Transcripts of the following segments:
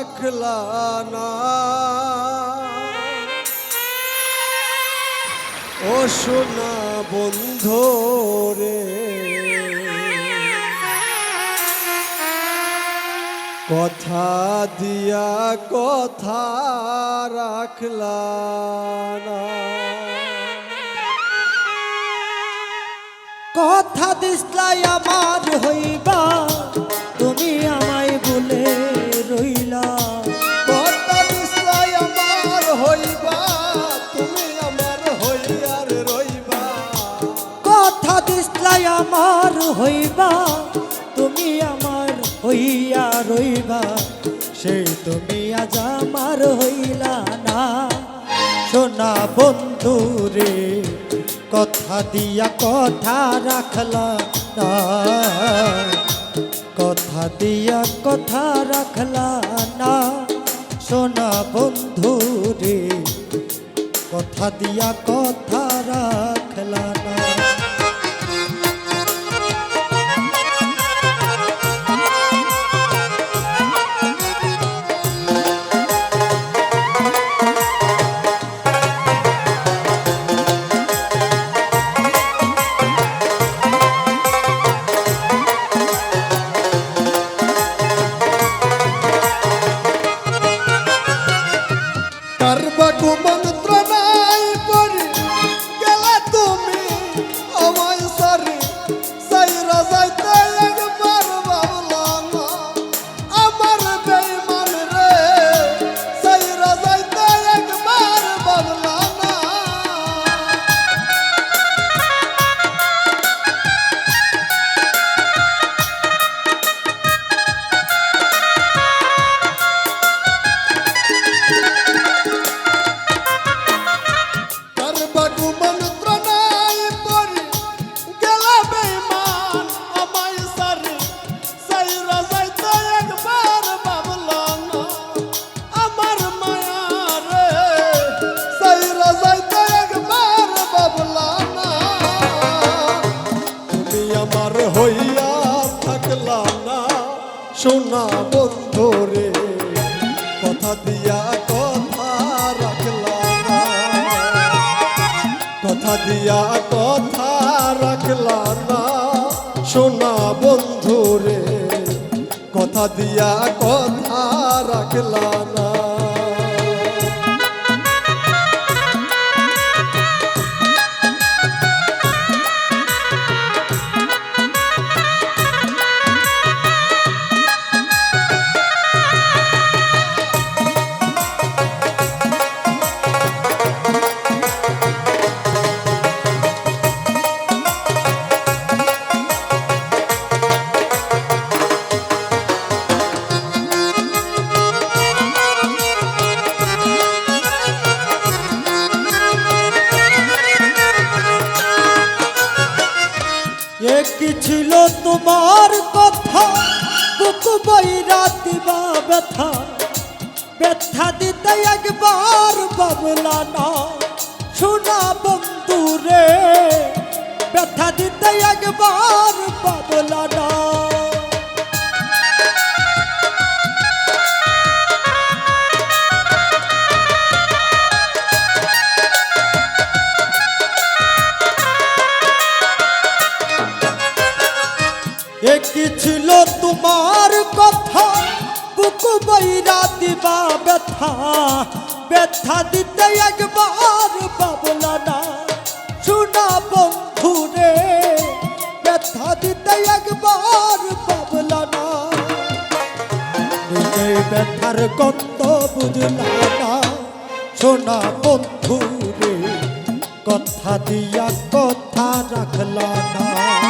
রাখলা না। ও সোনা বন্ধু রে, কথা দিয়া কথা রাখলা না। কথা দিসলাই আমার হইবা। আমার হইবা, তুমি আমার হইয়া রইবা। সেই তুমি আজ আমার হইলা না। সোনা বন্ধু রে, কথা দিয়া কথা রাখলা না। কথা দিয়া কথা রাখলা না। সোনা বন্ধু রে কথা দিয়া কথা রাখলা দিয়া কথা রাখলাম কথা দিয়া কথা রাখলাম সোনা বন্ধু রে কথা দিয়া কথা রাখলাম কি ছিল তোমার কথা? বুকু বইরা দিবা ব্যথা। ব্যথা দিতে একবার বাবলা না। শোনা বন্ধু রে ব্যথা দিতে একবার এ কি ছিল তোমার কথা? বুকু বইরা দিবা ব্যথা। ব্যথা দিতে একবার বাবলা না। শোনা বন্ধু রে ব্যথা দিতে একবার বাবলা না। ব্যথার গন্ধ বুঝলা না। শোনা বন্ধু রে কথা দিয়া কথা রাখলা না।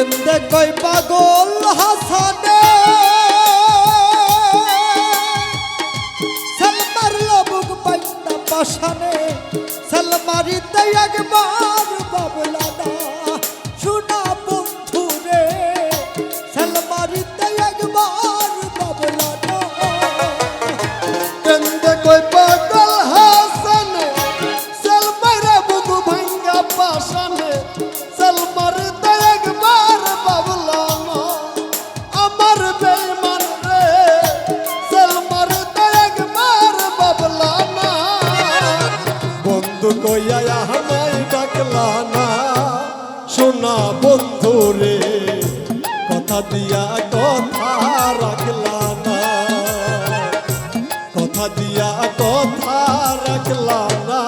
কেন্দে কই পাগল হাসানে? সালমার লবুক পাইতা পাশানে সালমারিতে একবার দিয়া কথা রাখলা না। কথা দিয়া কথা রাখলা না।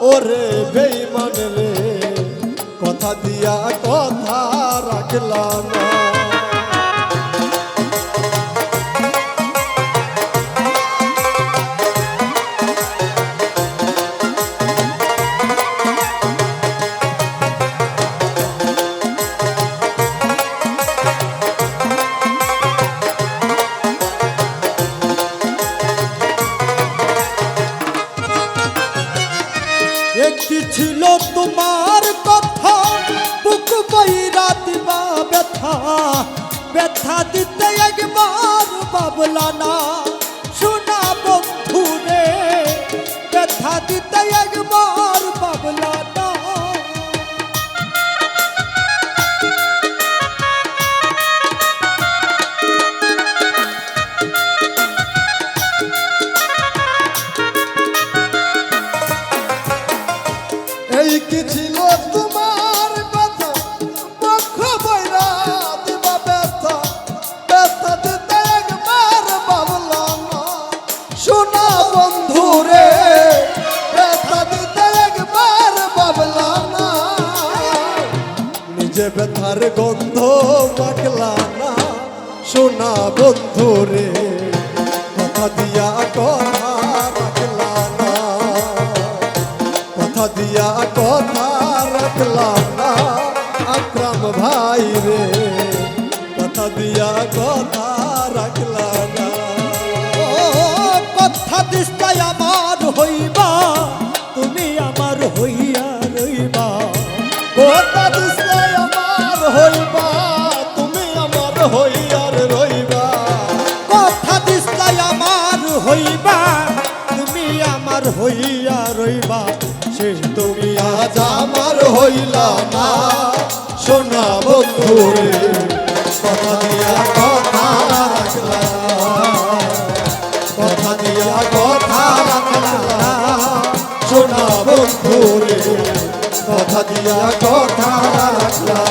ওরে বেইমান রে, কথা দিয়া কথা রাখলা না। একটি ছিল তোমার কথা। বুক বইরা দিবা ব্যথা। ব্যথা দিতে একবার বাবলা না এই কি ছিল তোমার কথা পক্ষ বইরা দিবা ব্যথা? ব্যথা দিতে একবার বাবলা না। শোনা বন্ধু রে, ব্যথা দিতে একবার বাবলা না। নিজে ব্যথার গন্ধ মাখলা না। শোনা রে। আকরাম ভাই রে, কথা দিয়া কথা রাখলাম না। কথা দিস্তাই আমার হইবা, তুমি আমার হইয়া রইবা। কথা দিছে আমার হইবা, তুমি আমার হইয়ার রইবা। কথা দিস্তাই আমার হইবা, তুমি আমার হইয়া রইবা। সে তুমি আজ আমার হইলা না। বন্ধু রে কথা দিয়া কথা রাখলা কথা দিয়া কথা রাখলাম। সোনা কথা দিয়া কথা রাখলাম।